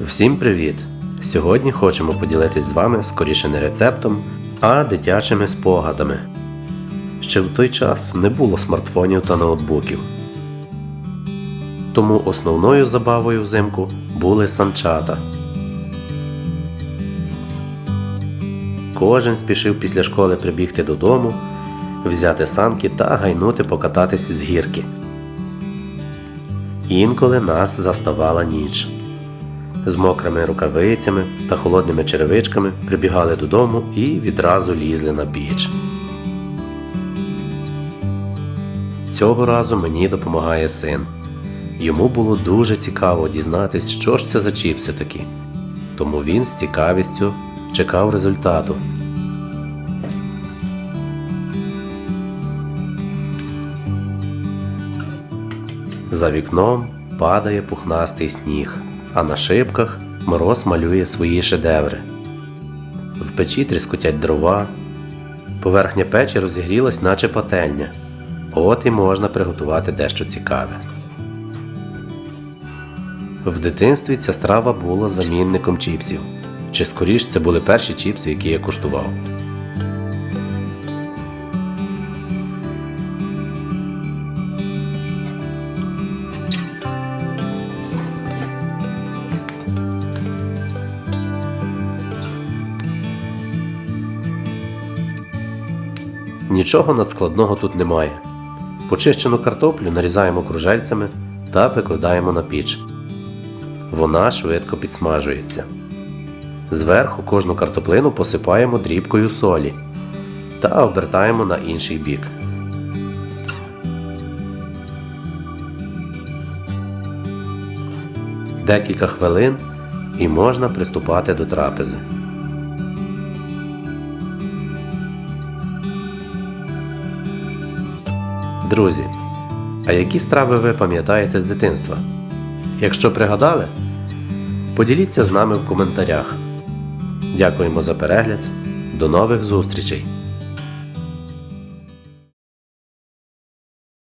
Всім привіт! Сьогодні хочемо поділитись з вами скоріше не рецептом, а дитячими спогадами. Ще в той час не було смартфонів та ноутбуків. Тому основною забавою взимку були санчата. Кожен спішив після школи прибігти додому, взяти санки та гайнути покататись з гірки. Інколи нас заставала ніч. З мокрими рукавицями та холодними черевичками прибігали додому і відразу лізли на біч. Цього разу мені допомагає син. Йому було дуже цікаво дізнатись, що ж це за чіпси такі. Тому він з цікавістю чекав результату. За вікном падає пухнастий сніг, а на шибках мороз малює свої шедеври. В печі тріскотять дрова, поверхня печі розігрілась, наче пательня. От і можна приготувати дещо цікаве. В дитинстві ця страва була замінником чіпсів. Чи скоріш це були перші чіпси, які я куштував. Нічого надскладного тут немає. Почищену картоплю нарізаємо кружельцями та викладаємо на піч. Вона швидко підсмажується. Зверху кожну картоплину посипаємо дрібкою солі та обертаємо на інший бік. Декілька хвилин і можна приступати до трапези. Друзі, а які страви ви пам'ятаєте з дитинства? Якщо пригадали, поділіться з нами в коментарях. Дякуємо за перегляд. До нових зустрічей!